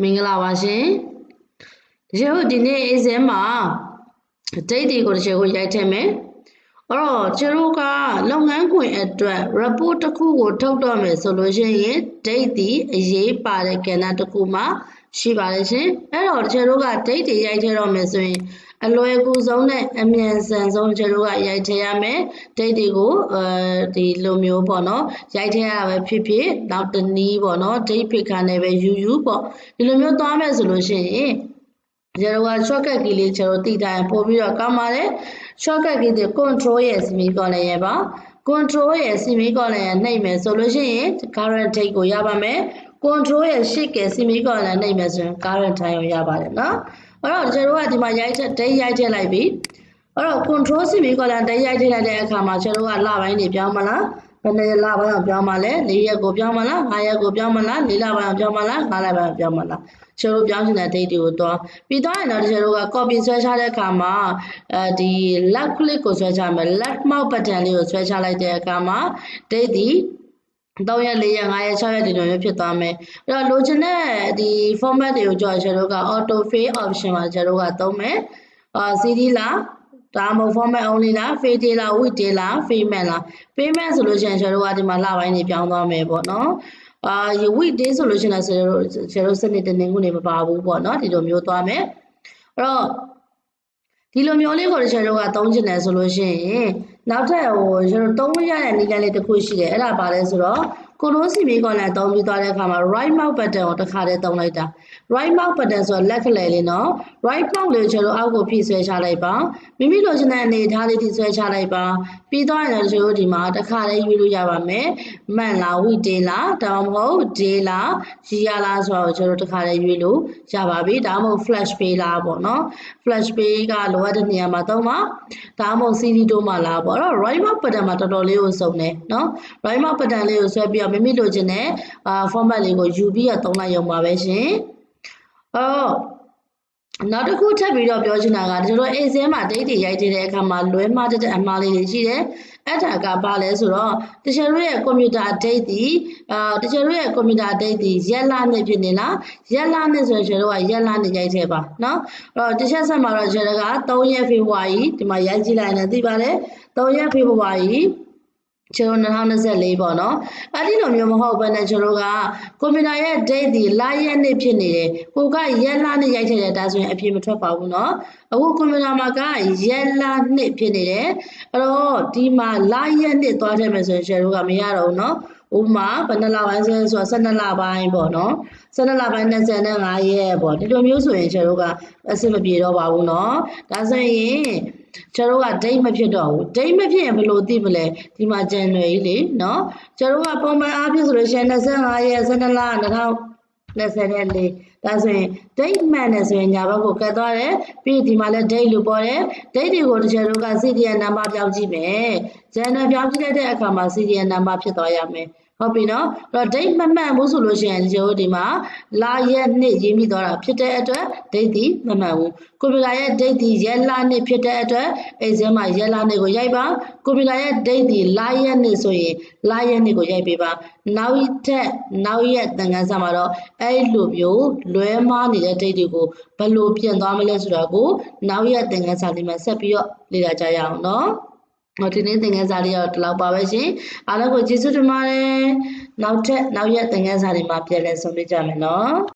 မင်္ဂလာပါရှင်တချို့ဒီနေ့အေးစင်းမှာဒိတ်တွေကိုတချို့ကိုရိုက်ထည့်မယ်အဲ့တော့ကျတို့ကလုပ်ငန်းခွင်အတွက် report တစ်ခုကို ထုတ်တော့မယ်ဆိုလို့ရှိရင်ဒိတ်ဒီအရေးပါတဲ့ကဏ္ဍတစ်ခုမှာရှိပါတယ်ရှင်အဲ့တော့တချို့တို့ကဒိတ်တွေရိုက်ထည့်တော့မယ်ဆိုရင် အလွယ်ကူဆုံးနဲ့အမြန်ဆန်ဆုံးကျွန်တော်ကရိုက်ထည့်ရမယ်ဒိတ်တွေကိုအဲဒီလိုမျိုးပေါ့နော်ရိုက်ထည့်ရတာပဲဖြစ်ဖြစ်နောက်တနည်းပေါ့နော်ဒိတ်ဖိခါနဲ့ပဲယူယူပေါ့ဒီလိုမျိုးသွားမယ်ဆိုလို့ရှိရင်ကျွန်တော်က shortcut key လေးကျွန်တော်တိတိုင်းပို့ပြီးတော့ကောင်းပါတယ် shortcut key တွေ control ရဲ့ semicolon ရဲ့ပါ control ရဲ့ semicolon ရဲ့နှိပ်မယ်ဆိုလို့ရှိရင် current date ကိုရပါမယ် control ရဲ့ shift ရဲ့ semicolon နှိပ်မယ်ဆိုရင် current time ကိုရပါတယ်နော် အဲ့တော့ကျွန်တော်တို့ကဒီမှာရိုက်ထက် date ရိုက်ထည့်လိုက်ပြီအဲ့တော့ control semicolon date ရိုက်ထည့်လိုက်တဲ့အခါမှာကျွန်တော်တို့ကလပိုင်းတွေပြောင်းမလားဘယ်နှစ်လပိုင်းအောင်ပြောင်းမလဲ၄ရက်ကိုပြောင်းမလား၅ရက်ကိုပြောင်းမလား၄လပိုင်းအောင်ပြောင်းမလား၅လပိုင်းအောင်ပြောင်းမလားကျွန်တော်တို့ပြောင်းချင်တဲ့ date တွေကိုတွားပြီးတော့ရင်တော့ကျွန်တော်တို့က copy ဆွဲချတဲ့အခါမှာအဲဒီ left click ကိုဆွဲချမယ် left mouse button လေးကိုဆွဲချလိုက်တဲ့အခါမှာ date ဒီ 3ရက်4ရက်5ရက်6ရက်ဒီလိုမျိုးဖြစ်သွားမယ်အဲ့တော့လိုချင်တဲ့ဒီ format တွေကိုကြောကျွန်တော်တို့က auto fill option မှာကျွန်တော်တို့ကသုံးမယ်အာ CD လားဒါမှမဟုတ် format only လား fade လား width လား payment လား payment ဆိုလို့ရှိရင်ကျွန်တော်တို့ကဒီမှာလပိုင်းတွေပြောင်းသွားမယ်ပေါ့နော်အာ week day ဆိုလို့ရှိရင်ကျွန်တော်တို့ကျွန်တော်တို့စနစ်တနင်္ဂနွေမပါဘူးပေါ့နော်ဒီလိုမျိုးသွားမယ်အဲ့တော့ဒီလိုမျိုးလေးကိုကျွန်တော်တို့ကသုံးချင်တယ်ဆိုလို့ရှိရင် နောက်ထပ်ဟိုကျွန်တော်သုံးလို့ရတဲ့နည်းလမ်းလေးတစ်ခုရှိတယ်အဲ့ဒါပါလဲဆိုတော့ ကိုရိုးစီမီကွန်လန်သုံးပြီးသွားတဲ့အခါမှာ right mouse button ကိုတစ်ခါတည်းသုံးလိုက်တာ right mouse button ဆိုတော့လက်ကလေးလေးနော် right mouse လေးကျွန်တော်အောက်ကိုဖိဆွဲချလိုက်ပါမိမိလိုချင်တဲ့အနေထားလေးထိဆွဲချလိုက်ပါပြီးတော့ရင်ကျွန်တော်ဒီမှာတစ်ခါတည်းရွေးလို့ရပါမယ်မှန်လား weekday လားဒါမှမဟုတ် day လား year လားဆိုတော့ကျွန်တော်တစ်ခါတည်းရွေးလို့ရပါပြီဒါမှမဟုတ် flash pay လားပေါ့နော် flash pay ကလိုအပ်တဲ့နေရာမှာသုံးပါဒါမှမဟုတ် CD တို့မှာလားပေါ့အဲ့တော့ right mouse button မှာတော်တော်လေးကိုစုံတယ်နော် right mouse button လေးကိုဆွဲပြီးတော့မိမိလိုချင်တဲ့အာ format လေးကိုယူပြီးတော့သုံးလိုက်ရုံပါပဲရှင်အော်နောက်တစ်ခုထပ်ပြီးတော့ပြောချင်တာကကျွန်တော် Excel မှာ date တွေရိုက်တဲ့အခါမှာလွဲမှားတဲ့အမှားလေးတွေရှိတယ်။အဲ့ဒါကဘာလဲဆိုတော့တချို့ရဲ့ computer date ဒီအာတချို့ရဲ့ computer date ဒီရက်လနဲ့ဖြစ်နေလားရက်လနဲ့ဆိုရင်ကျွန်တော်ကရက်လနဲ့ရိုက်ထည့်ပါနော်။အဲ့တော့တစ်ချက်ဆက်မှာတော့ကျွန်တော်က3ရက်ဖေဖော်ဝါရီဒီမှာရိုက်ကြည့်လိုက်ရင်သိပါတယ်။3ရက်ဖေဖော်ဝါရီ ကျွန်တော်2024ပေါ့နော်အဲ့ဒီလိုမျိုးမဟုတ်ဘဲနဲ့ကျွန်တော်ကကွန်ပျူတာရဲ့ date ဒီလရက်နေ့ဖြစ်နေတယ်ကိုကရက်လနေ့ရိုက်ထည့်တယ်ဒါဆိုရင်အပြင်မထွက်ပါဘူးနော်အခုကွန်ပျူတာမှာကရက်လနေ့ဖြစ်နေတယ်အဲ့တော့ဒီမှာလရက်နေ့သွားထည့်မယ်ဆိုရင်ကျွန်တော်ကမရတော့ဘူးနော်ဥမာဘယ်နှလပိုင်းဆိုဆို12လပိုင်းပေါ့နော်12လပိုင်း25ရက်ပေါ့ဒီလိုမျိုးဆိုရင်ကျွန်တော်ကအဆင်မပြေတော့ပါဘူးနော်ဒါဆိုရင် ကျွန်တော်ကဒိတ်မဖြစ်တော့ဘူးဒိတ်မဖြစ်ရင်ဘယ်လိုသိမလဲဒီမှာ January လေနော်ကျွန်တော်ကပုံမှန်အားဖြင့်ဆိုလို့ရှိရင်25ရက်12လ2024ဒါဆိုရင် date မှန်တယ်ဆိုရင်ညာဘက်ကိုကတ်သွားတယ်ပြီးဒီမှာလည်း date လို့ပေါ်တယ် date တွေကိုတစ်ချက်လုံးက CDN number ပြောင်းကြည့်မယ် January ပြောင်းကြည့်လိုက်တဲ့အခါမှာ CDN number ဖြစ်သွားရမယ် ဟုတ်ပြီနော်အဲ့တော့ date မမှန်ဘူးဆိုလို့ရှိရင်ဒီလိုဒီမှာလာရက်နှစ်ရေးမိသွားတာဖြစ်တဲ့အတွက် date ဒီမမှန်ဘူးကွန်ပျူတာရဲ့ date ဒီရက်လနှစ်ဖြစ်တဲ့အတွက် exam မှာရက်လနှစ်ကိုရိုက်ပါကွန်ပျူတာရဲ့ date ဒီလာရက်နှစ်ဆိုရင်လာရက်နှစ်ကိုရိုက်ပေးပါနောက်ထပ်နောက်ရက်သင်ခန်းစာမှာတော့အဲ့လိုမျိုးလွဲမှားနေတဲ့ date တွေကိုဘယ်လိုပြင်သွားမလဲဆိုတာကိုနောက်ရက်သင်ခန်းစာလေးမှာဆက်ပြီးတော့လေ့လာကြရအောင်နော် ဟောဒီနေ့သင်ခန်းစာလေးတော့ဒီလောက်ပါပဲရှင်အားလုံးကိုကျေးဇူးတင်ပါတယ်နောက်ထပ်နောက်ရက်သင်ခန်းစာတွေမှာပြန်လည်ဆုံတွေ့ကြမယ်နော်